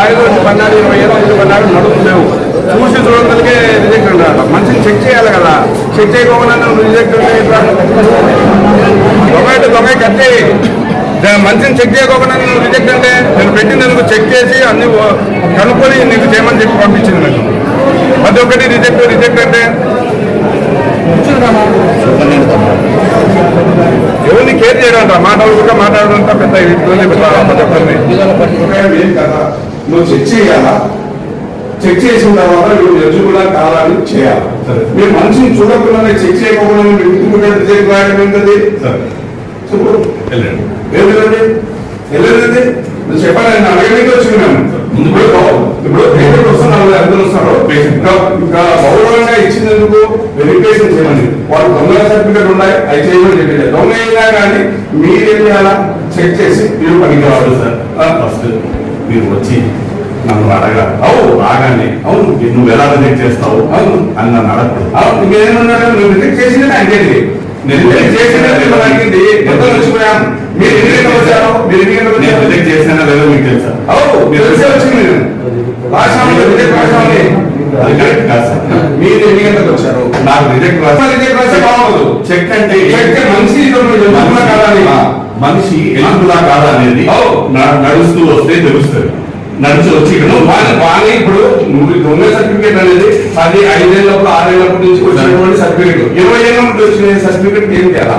వచ్చి పన్నాడు ఇరవై ఏళ్ళు వచ్చి పన్నాడు నడుము లేవు. చూసి చూడగలిగే రిజెక్ట్ అంటారు మంచిని చెక్ చేయాలి కదా. చెక్ చేయకుండా నువ్వు రిజెక్ట్ అంటే ఎట్లా? దొంగ దొంగ కట్టి మంచిని చెక్ చేయకుండా నువ్వు రిజెక్ట్ అంటే నేను పెట్టినందుకు చెక్ చేసి అన్ని కనుక్కొని నీకు చేయమని చెప్పి పంపించింది నాకు ప్రతి ఒక్కటి రిజెక్ట్ రిజెక్ట్ అంటే? ఎవరిని కేర్ చేయడంట? మాట్లాడుకుంటా మాట్లాడడంతా పెద్ద ఇబ్బంది చెప్పండి నువ్వు చెక్ చేయాలా? చెక్ చేసిన తర్వాత నువ్వు ఎలిజిబుల్ కాదా అని చేయాలి? మీరు మనిషిని చూడకుండానే చెక్ చేయకుండా మీరు ఇంటికి రిజెక్ట్ రాయడం ఏంటది? చెప్పు. వెళ్ళండి. ఏంటండి వెళ్ళేది నువ్వు చెప్పాలి? నేను అడగడానికి వచ్చి మేము ఇప్పుడు ఇప్పుడు పేషెంట్ వస్తున్నారు అందరూ వస్తున్నారు. ఇంకా గౌరవంగా ఇచ్చినందుకు వెరిఫికేషన్ చేయమని. వాళ్ళు దొంగ సర్టిఫికేట్ ఉన్నాయి అవి చేయమని చెప్పేది. దొంగ అయినా కానీ మీరేం చేయాలా? చెక్ చేసి మీరు పనికి రావాలి. సార్ ఫస్ట్ మీరు వచ్చి నన్ను అడగాలి అవు రాగానే అవును నువ్వు ఎలా రిజెక్ట్ చేస్తావు? అవును. అని నన్ను అడగకూడదు అవును ఇంకేమన్నాడు నువ్వు రిజెక్ట్ చేసిందే అంటేది నేను రిజెక్ట్ చేసిందే నేను అడిగింది ఎంత వచ్చిపోయాం మీరు ఎన్ని గంటలకు వచ్చారు? మీరు ఎన్ని గంటలకు నేను వచ్చారు? రిజెక్ట్ చేసినా లేదో మీకు తెలుసా? అవును మీరు తెలిసే వచ్చింది మీరు రాష్ట్రంలో రిజెక్ట్ రాష్ట్రాన్ని అది కరెక్ట్ కాదు సార్. మీరు ఎన్ని గంటలకు వచ్చారు? నాకు రిజెక్ట్ రిజెక్ట్ చెక్ అంటే చెక్ కాదా అని. మనిషి ఎలుగులా కాదా అనేది నడుస్తూ వస్తే తెలుస్తుంది నడిచి వచ్చి ఇక్కడ వాణి ఇప్పుడు నువ్వు దొంగ సర్టిఫికేట్ అనేది అది ఐదేళ్ళప్పుడు ఆరేళ్ళప్పుడు నుంచి వచ్చినటువంటి సర్టిఫికేట్ ఇరవై ఏళ్ళ నుండి వచ్చిన సర్టిఫికేట్ ఏం చేయాలా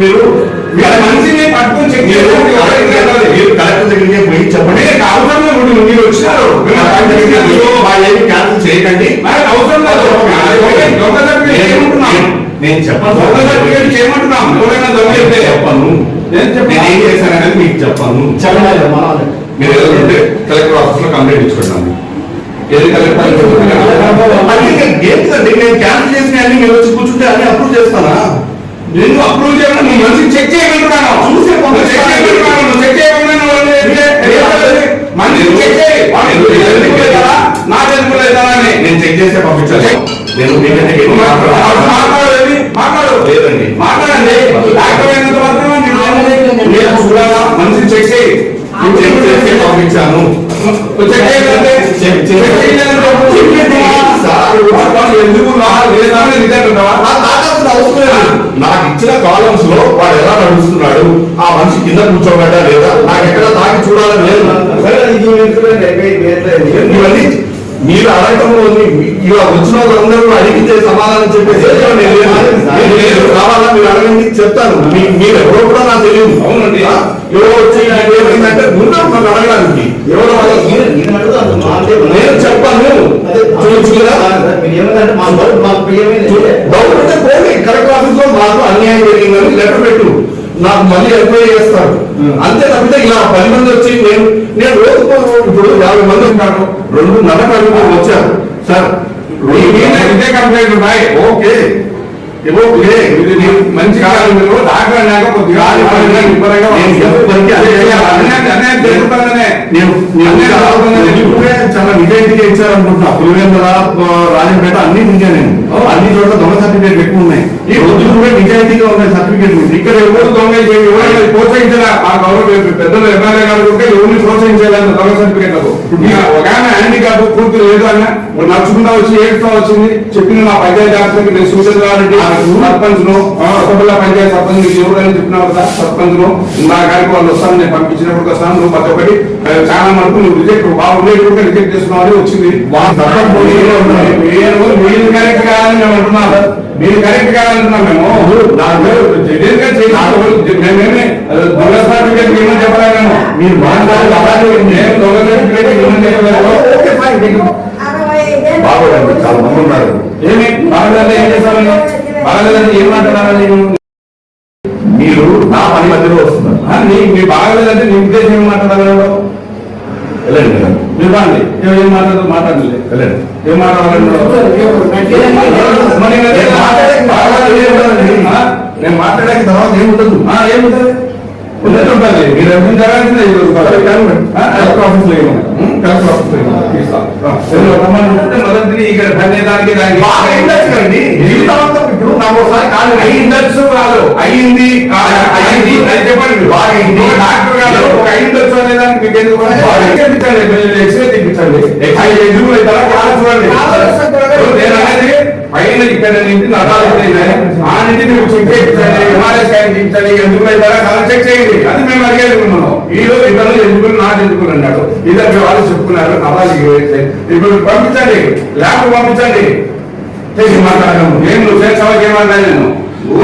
మీరు- మనిషిని పట్టుకొని మీరు కలెక్టర్ దగ్గరికి పోయి చెప్పండి అవసరం లేదు మీరు వచ్చినారు క్యాన్సిల్ చేయకండి అవసరం లేదు నేను చెప్పను చెప్పను నేను చెప్పను. ఏం మీకు చెప్పను మీరు కలెక్టర్ ఆఫీస్లో కంప్లైంట్ ఇచ్చుకున్నాను ఏది కలెక్టర్ అని చెప్తున్నా? ఏంటండి నేను క్యాన్సిల్ చేసిన అన్ని మీరు వచ్చి కూర్చుంటే అన్ని అప్రూవ్ చేస్తానా నేను అప్రూవ్ చేయడం చెక్ చేయగలుగుతాను చూసే చెక్ చేయగలుగుతాను చేయకుండా చేయి? నా నేను చెక్ చేస్తే పంపించాను నేను మీకంటే ఎక్కువ మాట్లాడు, మాట్లాడను. మాట్లాడేది? మాట్లాడు లేదండి. మాట్లాడండి డాక్టర్ అయినంత మాత్రమే నేను- నేను చూడాలా మనిషిని చెక్ చేయి చెక్ పంపించాను. చేసి- వాడు ఎందుకు? నాకు ఇచ్చిన కాలమ్స్లో వాడు ఎలా నడుస్తున్నాడు? ఆ మనిషి కింద కూర్చోబడ్డా లేదా? నాకు ఎక్కడ తాకి చూడాలని లేదు. ఇవన్నీ మీరు అడగటంలో ఉంది. ఇలా వచ్చిన వాళ్ళందరూ అడిగితే సమాధానం చెప్పేసి నేను. కావాలా మీరు అడగండి చెప్తాను. మీరు ఎవరో కూడా నాకు తెలియదు. అవునండి. ఎవరో వచ్చి నాకు ఏమైందంటే ముందు నన్ను అడగడానికి. ఎవరో నేను చెప్పాను. కలెక్టర్ ఆఫీస్లో మాకు అన్యాయం జరిగిందని లెటర్ పెట్టు. నాకు మళ్ళీ ఎంక్వైరీ చేస్తారు. అంతే తప్పితే ఇలా పది మంది వచ్చి నేను నేను రోజు ఇప్పుడు యాభై మంది ఉంటాను రెండు నల్ల వచ్చారు. సార్ ఇదే కంప్లైంట్ ఉన్నాయి ఓకే. మంచి కొద్దిగా చాలా- నిజాయితీగా ఇచ్చారనుకుంటున్నా. పులివెందుల రాజంపేట అన్ని నిజా నేను. అన్ని చోట్ల దొంగ సర్టిఫికేట్ ఎక్కువ ఉన్నాయి. ఈ రోజులు కూడా నిజాయితీగా ఉన్నాయి. సర్టిఫికేట్ ఇక్కడ ఎవరు దొంగ ఎవరైనా ప్రోత్సహించాలా. ఆ గౌరవ పెద్దలు ఎమ్మెల్యే గారు ఎవరిని ప్రోత్సహించాలని దొంగ సర్టిఫికేట్లకు. ఒక ఆమె హ్యాండిక్యాప్ పూర్తి లేదు అన్న నడుచుకుంటా వచ్చి ఏడుస్తా వచ్చింది. చెప్పింది మా పంచాయతీ ఆఫీసర్కి నేను సూచన రెడ్డి సర్పంచ్ను కొత్తపల్లి పంచాయతీ సర్పంచ్ నీకు ఎవరైనా చెప్పినావు కదా సర్పంచ్ను నా గారికి వాళ్ళు వస్తాను నేను పంపించినప్పుడు వస్తాను నువ్వు ప్రతి ఒక్కటి చాలా మటుకు నువ్వు రిజెక్ట్ బాగుండేది కూడా రిజెక్ట్ చేస్తున్నావు అని వచ్చింది మీరు కరెక్ట్ కాదని మేము అంటున్నాం. మీరు కరెక్ట్ కాదంటున్నాం మేము. మేమేమి దొంగ సర్టిఫికేట్ ఏమని చెప్పలేము. మీరు మాట్లాడాలి దొంగ సర్టిఫికేట్ ఏమని బాగోదండి చాలా మంది ఉన్నారు. ఏమి? బాగలేదంటే ఏం చేస్తామని బాగలేదంటే ఏం మీరు నా పని మధ్యలో వస్తున్నారు. మీ బాగలేదంటే నీ ఉద్దేశం ఏం మాట్లాడాలి వెళ్ళండి మీరు ఏం మాట్లాడదు మాట్లాడలే వెళ్ళండి. ఏం మాట్లాడాలి నేను మాట్లాడాక తర్వాత ఏముంటుంది ఏముంటుంది? ఉన్నట్టు ఉంటుంది మీరు ఏం జరగాల్సిందే కాదు. ఆ, కలెక్టర్ ఆఫీస్లో? ఉం? కలెక్టర్ ఆఫీస్లో రమ్మని ఉంటే మొదటిది ఇక్కడ పని దానికి బాగా ఉండొచ్చు కదండి జీవితాంతం ఇప్పుడు నాకు ఒకసారి కాదు అయి ఉండొచ్చు కాదు అయ్యింది ఆ, అయ్యింది అది చెప్పండి బాగా అయింది. డాక్టర్ గారు ఒక ఉండొచ్చు అనే దానికి మీకు ఎందుకు ఎక్కించండి ఎక్స్రే తెప్పించండి అవి ఎదురు అవుతారా కాదు చూడండి పైన ఇక్కడ నుంచి నటాలు ఆ నుంచి నువ్వు చెక్ చేయించండి ఎంఆర్ఐ స్కాన్ చేయించండి ఎందుకు అవుతారా కదా చెక్ చేయండి. అది మేము అడిగేది ఉన్నాం ఈ రోజు ఇద్దరు ఎందుకు నాకు ఎందుకు అన్నాడు ఇద్దరు వాళ్ళు చెప్పుకున్నారు. నటాలు ఇప్పుడు పంపించండి. ల్యాబ్ పంపించండి. చేసి మాట్లాడము నేను నువ్వు చేసావా ఏమన్నా నేను? ఓ,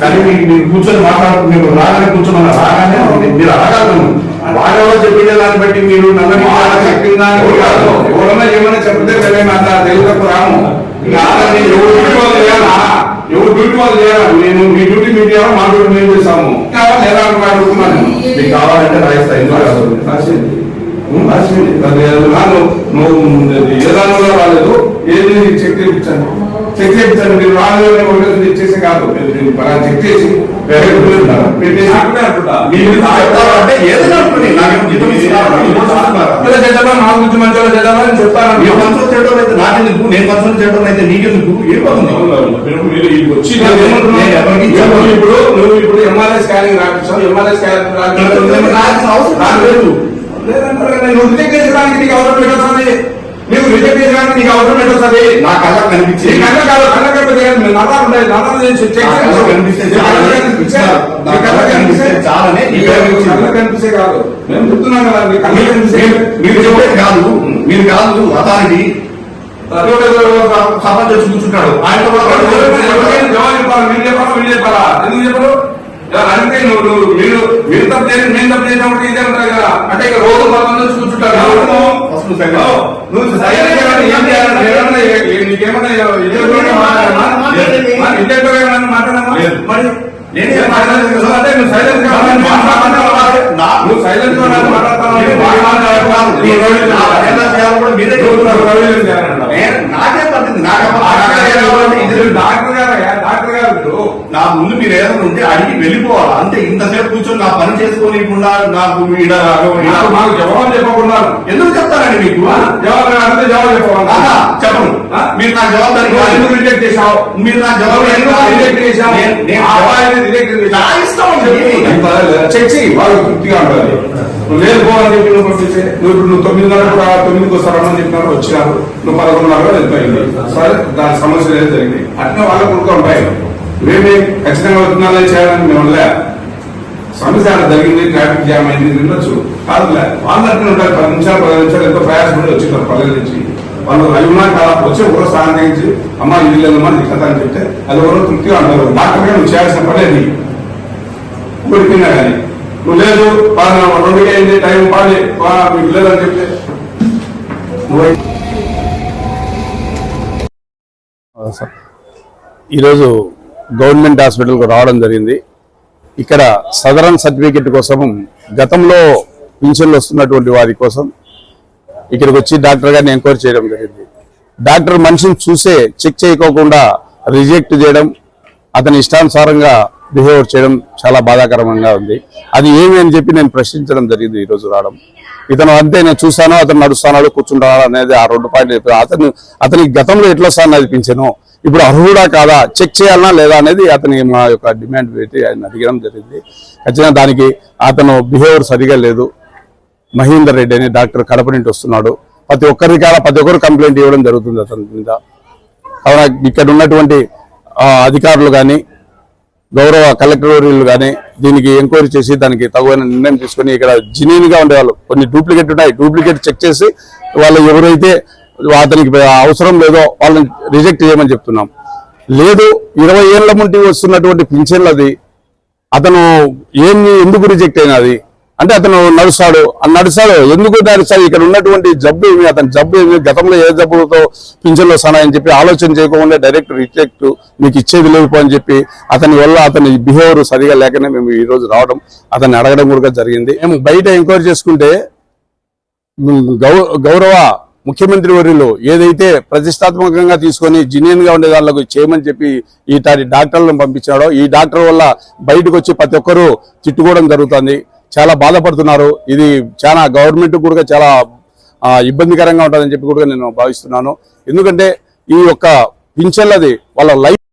కానీ మీరు కూర్చొని మాట్లాడు మీరు రాగానే కూర్చోమన్నా రాగానే మీరు అడగాలను వాడెవరో చెప్పిన దాన్ని బట్టి మీరు ఎవరన్నా ఏమైనా చెప్తే తెలుగు రాము ఎవరు డ్యూటీ వాళ్ళు చేయాలా? నేను మీ డ్యూటీ మీరు చేయాలా మా డ్యూటీ మేము చేస్తాము. కావాలి ఎలా అడుగుతున్నాను మీకు కావాలంటే రాయిస్తా ఎందుకు రాసింది. రాసింది. నువ్వు ఏదానిలో రాలేదు? ఏది చెక్ చేయించాను? చెక్ చేయించాను. మీరు రాలేదు ఇచ్చేసి కాదు. చెక్ చేసి పెట్టేసి నేను చేయడం అయితే నీకెందుకు ఇప్పుడు నువ్వు ఇప్పుడు ఎంఆర్ఐ స్కానింగ్ ఎంఆర్ఐ స్కానింగ్ అవసరం లేదు. లేదంటారు అవసరం నీకు రిజెక్ట్ చేసడానికి నీకు అవసరం పెట్టొస్తుంది నా కళ్ళ కనిపించి ఈ కళ్ళ కాదు కళ్ళ మీరు నరాలు ఉన్నాయి నరాలు చేసి చెక్ చాలని కనిపిస్తే కళ్ళ కాదు. మేము చెప్తున్నాం కదా. మీ కళ్ళ మీరు- కనిపిస్తే మీరు- మీరు చెప్పేది కాదు. మీరు కాదు అథారిటీ వచ్చి కూర్చుంటాడు. జవాబు చెప్పాలా? మీరు చెప్పాలా? వీళ్ళు చెప్పాలా? ఎందుకు చెప్పరు? అడిగితే నువ్వు మీరు మీరు తప్పు చేసి మేము తప్పు చేసినప్పుడు ఇదే ఉంటారు కదా అంటే ఇక రోజు కూర్చుంటారు ఫస్ట్ నువ్వు నీకేమన్నా ఇద్దరు మాట్లాడమా ఇద్దరు మాట్లాడమా లేదు. మరి నేను అంటే నువ్వు మాట్లాడతావా? నువ్వు సైలెంట్గా ఉండి మాట్లాడతావా? నేను బాగా మాట్లాడతావా? మీ రోజు నా ఎలా చేయాలో కూడా మీరే చెబుతున్నారు. నేను- నాకేం పడుతుంది నాకేమో ఇది డాక్టర్ గారు డాక్టర్ గారు ఇప్పుడు నా ముందు మీరు ఏదైనా ఉంటే అడిగి వెళ్ళిపోవాలి? అంతే ఇంతసేపు కూర్చొని నా పని చేసుకోనికుండా నాకు ఈడ నాకు మాకు జవాబు చెప్పకుండా ఎందుకు చెప్తానండి మీకు? జవాబు అడిగితే జవాబు చెప్పవాలి ఆహా, చెప్పను మీరు నా ఎందుకు రిజెక్ట్ చేశావు? మీరు నా జవాబు ఎందుకు రిజెక్ట్ చేశావు? చెయ్యి. వాళ్ళు తృప్తిగా ఉంటుంది నువ్వు లేదు పోవాలని చెప్పి నువ్వు పంపిస్తే నువ్వు ఇప్పుడు నువ్వు తొమ్మిదిన్నర తొమ్మిదికి వస్తారని చెప్పినారు వచ్చినారు. నువ్వు పదకొండున్నర వెళ్ళిపోయింది. సరే దాని సమస్య లేదు జరిగింది. అట్లా వాళ్ళకు ఉంటాయి. మేమే ఖచ్చితంగా వస్తున్నారని చేయాలని మేము లే సమస్య జరిగింది ట్రాఫిక్ జామ్ అయింది ఉండొచ్చు కాదులే వాళ్ళు అట్లా ఉంటారు పది నిమిషాలు పది నిమిషాలు ఎంతో ప్రయాసపడి వచ్చినారు పల్లెల నుంచి. వాళ్ళు అవి ఉన్నా వచ్చి ఎవరో స్నానం చేయించి అమ్మ ఇల్లు లేదమ్మా నీ కథ అని చెప్తే అది ఎవరో తృప్తిగా అంటారు. డాక్టర్గా నువ్వు చేయాల్సిన పని అది. ఊరికినా కానీ. నువ్వు లేదు పాలన అయింది టైం పాడి మీకు లేదని చెప్తే. ఈరోజు గవర్నమెంట్ హాస్పిటల్కు రావడం జరిగింది. ఇక్కడ సదరన్ సర్టిఫికెట్ కోసం గతంలో పింఛన్లు వస్తున్నటువంటి వారి కోసం ఇక్కడికి వచ్చి డాక్టర్ గారిని ఎంక్వైరీ చేయడం జరిగింది. డాక్టర్ మనిషిని చూసే చెక్ చేయకోకుండా రిజెక్ట్ చేయడం అతని ఇష్టానుసారంగా బిహేవియర్ చేయడం చాలా బాధాకరంగా ఉంది. అది ఏమి అని చెప్పి నేను ప్రశ్నించడం జరిగింది ఈరోజు రావడం. ఇతను అంతే నేను చూశాను అతను నడుస్తానాడు కూర్చుంటాడు అనేది ఆ రెండు పాయింట్లు చెప్పాను అతను అతని గతంలో ఎట్లా సార్ నడిపించాను? ఇప్పుడు అర్హుడా కాదా? చెక్ చేయాలనా లేదా అనేది అతని మా యొక్క డిమాండ్ పెట్టి ఆయన అడిగడం జరిగింది. ఖచ్చితంగా దానికి అతను బిహేవియర్ సరిగా లేదు. మహేందర్ రెడ్డి అని డాక్టర్ కడప నుండి వస్తున్నాడు. ప్రతి ఒక్కరి కాదా ప్రతి ఒక్కరు కంప్లైంట్ ఇవ్వడం జరుగుతుంది అతని మీద. కావున ఇక్కడ ఉన్నటువంటి అధికారులు కానీ గౌరవ కలెక్టర్ కానీ దీనికి ఎంక్వైరీ చేసి దానికి తగువైన నిర్ణయం తీసుకొని ఇక్కడ జెన్యున్గా ఉండేవాళ్ళు. కొన్ని డూప్లికేట్ ఉన్నాయి. డూప్లికేట్ చెక్ చేసి వాళ్ళు ఎవరైతే అతనికి అవసరం లేదో వాళ్ళని రిజెక్ట్ చేయమని చెప్తున్నాం. లేదు ఇరవై ఏళ్ళ ముంటి వస్తున్నటువంటి పింఛన్లది అతను ఏమి ఎందుకు రిజెక్ట్ అయినది? అంటే అతను నడుస్తాడు. నడుస్తాడు. ఎందుకు నడుస్తాడు ఇక్కడ ఉన్నటువంటి జబ్బు ఏమి? అతని జబ్బు ఏమి? గతంలో ఏ జబ్బులతో పింఛన్లు వస్తాయని చెప్పి ఆలోచన చేయకుండా డైరెక్ట్ రిజెక్ట్ మీకు ఇచ్చేది లేదు అని చెప్పి అతని వల్ల అతని బిహేవియర్ సరిగా లేకనే మేము ఈ రోజు రావడం అతన్ని అడగడం కూడా జరిగింది. మేము బయట ఎంక్వైరీ చేసుకుంటే గౌ- గౌరవ ముఖ్యమంత్రి వర్యులు ఏదైతే ప్రతిష్టాత్మకంగా తీసుకొని జినియన్గా ఉండే వాళ్ళకు చేయమని చెప్పి ఈటాటి డాక్టర్లను పంపించాడో ఈ డాక్టర్ వల్ల బయటకు వచ్చి ప్రతి ఒక్కరూ తిట్టుకోవడం జరుగుతుంది. చాలా బాధపడుతున్నారు. ఇది చాలా గవర్నమెంట్ కూడా చాలా ఇబ్బందికరంగా ఉంటుందని చెప్పి కూడా నేను భావిస్తున్నాను. ఎందుకంటే ఈ యొక్క పింఛన్లది వాళ్ళ లైఫ్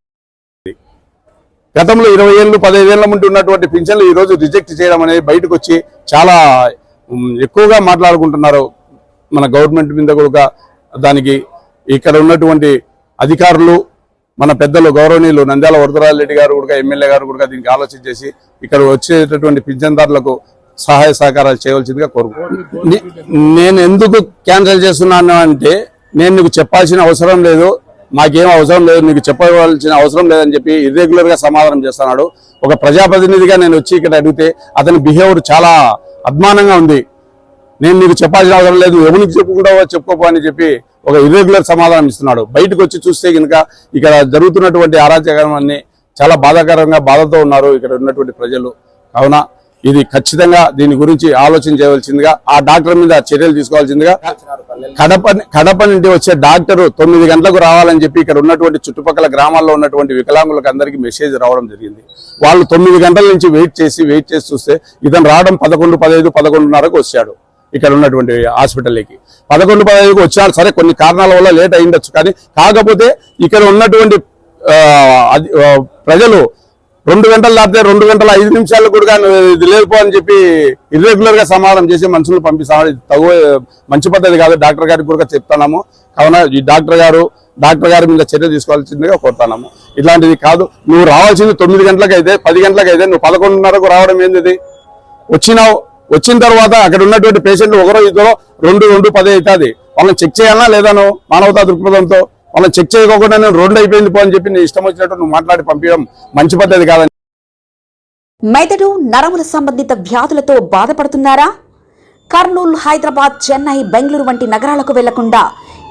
గతంలో ఇరవై ఏళ్ళు పదహైదు ముందు ఉన్నటువంటి పింఛన్లు ఈ రోజు రిజెక్ట్ చేయడం అనేది బయటకు వచ్చి చాలా ఎక్కువగా మాట్లాడుకుంటున్నారు మన గవర్నమెంట్ మీద కూడా దానికి ఇక్కడ ఉన్నటువంటి అధికారులు. మన పెద్దలు గౌరవనీయులు నంద్యాల వరదరాజు రెడ్డి గారు కూడా ఎమ్మెల్యే గారు కూడా దీనికి ఆలోచన చేసి ఇక్కడ వచ్చేటటువంటి పింఛన్దారులకు సహాయ సహకారాలు చేయవలసిందిగా కోరుకుంటున్నాను. నేను ఎందుకు క్యాన్సిల్ చేస్తున్నాను అంటే నేను నీకు చెప్పాల్సిన అవసరం లేదు మాకేం అవసరం లేదు నీకు చెప్పవలసిన అవసరం లేదని చెప్పి ఇర్రెగ్యులర్గా సమాధానం చేస్తున్నాడు. ఒక ప్రజాప్రతినిధిగా నేను వచ్చి ఇక్కడ అడిగితే అతని బిహేవియర్ చాలా అద్మానంగా ఉంది. నేను నీకు చెప్పాల్సిన అవసరం లేదు ఎవరికి చెప్పుకుంటావో చెప్పుకోపో అని చెప్పి ఒక ఇర్రెగ్యులర్ సమాధానం ఇస్తున్నాడు. బయటకు వచ్చి చూస్తే కనుక ఇక్కడ జరుగుతున్నటువంటి అరాచకాన్ని చాలా బాధాకరంగా బాధతో ఉన్నారు ఇక్కడ ఉన్నటువంటి ప్రజలు. కావున ఇది ఖచ్చితంగా దీని గురించి ఆలోచన చేయవలసిందిగా ఆ డాక్టర్ మీద చర్యలు తీసుకోవాల్సిందిగా కడప కడప నుండి వచ్చే డాక్టర్ తొమ్మిది గంటలకు రావాలని చెప్పి ఇక్కడ ఉన్నటువంటి చుట్టుపక్కల గ్రామాల్లో ఉన్నటువంటి వికలాంగులకు అందరికీ మెసేజ్ రావడం జరిగింది. వాళ్ళు తొమ్మిది గంటల నుంచి వెయిట్ చేసి వెయిట్ చేసి చూస్తే ఇతను రావడం పదకొండు పదహైదు పదకొండున్నరకు వచ్చాడు. ఇక్కడ ఉన్నటువంటి హాస్పిటల్కి. పదకొండు పదహైదుకి వచ్చారు. సరే కొన్ని కారణాల వల్ల లేట్ అయిండొచ్చు కానీ కాకపోతే ఇక్కడ ఉన్నటువంటి అది- ప్రజలు రెండు గంటలు దాటితే రెండు గంటల ఐదు నిమిషాలు కూడా నువ్వు ఇది లేకపో అని చెప్పి ఇర్రెగ్యులర్గా సమాధానం చేసి మనుషులు పంపిస్తాను ఇది తగు మంచి పద్ధతి కాదు. డాక్టర్ గారికి కూడా చెప్తున్నాము. కావున ఈ డాక్టర్ గారు డాక్టర్ గారి మీద చర్య తీసుకోవాల్సిందిగా కోరుతున్నాము. ఇట్లాంటిది కాదు. నువ్వు రావాల్సింది తొమ్మిది గంటలకు అయితే పది గంటలకు అయితే నువ్వు పదకొండున్నరకు రావడం ఏంది వచ్చినావు. వచ్చిన తర్వాత అక్కడ ఉన్నటువంటి పేషెంట్లు ఒకరో ఇద్దరో రెండు రెండు పది అవుతుంది. వాళ్ళని చెక్ చేయాలా లేదా మానవతా దృక్పథంతో వాళ్ళని చెక్ చేయకుండా నేను రెండు అయిపోయింది పో అని చెప్పి నీ ఇష్టం వచ్చినట్టు నువ్వు మాట్లాడి పంపించడం మంచి పద్ధతి కాదని. మెదడు నరముల సంబంధిత వ్యాధులతో బాధపడుతున్నారా? కర్నూలు హైదరాబాద్ చెన్నై బెంగళూరు వంటి నగరాలకు వెళ్ళకుండా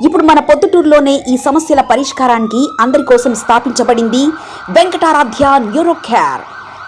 ఇప్పుడు మన పొద్దుటూరులోనే ఈ సమస్యల పరిష్కారానికి అందరి కోసం స్థాపించబడింది వెంకటారాధ్య న్యూరో